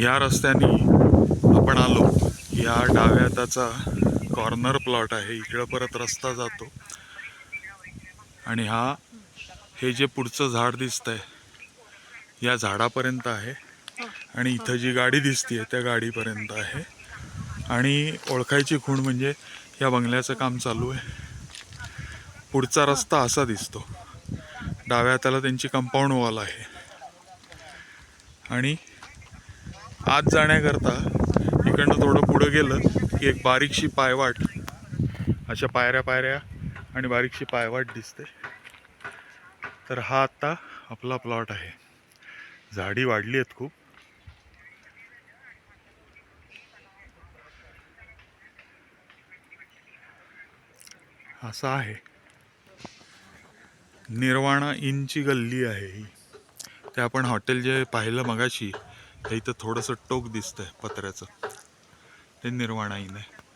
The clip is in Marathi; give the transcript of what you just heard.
या रस्त्याने आपण आलो या डाव्या हाताचा कॉर्नर प्लॉट आहे इकडं परत रस्ता जातो. आणि हा हे जे पुढचं झाड दिसतंय या झाडापर्यंत आहे. आणि इथं जी गाडी दिसतीये त्या गाडीपर्यंत आहे. आणि ओळखायची खूण म्हणजे या बंगल्याचं काम चालू आहे. पुढचा रस्ता असा दिसतो. डाव्या हाताला त्यांची कंपाऊंड वॉल आहे. आणि आत जाण्याकरता इकडनं थोडं पुढं गेलं की एक बारीकशी पायवाट. अशा पायऱ्या पायऱ्या आणि बारीकशी पायवाट दिसते. तर हा आत्ता आपला प्लॉट आहे. झाडी वाढली आहेत खूप. असं आहे. निर्वाणा इनची गल्ली आहे ही. ते आपण हॉटेल जे पाहिलं मगाशी हे इथं थोडंसं टोक दिसतंय पत्र्याचं. ते निर्वाणाईन आहे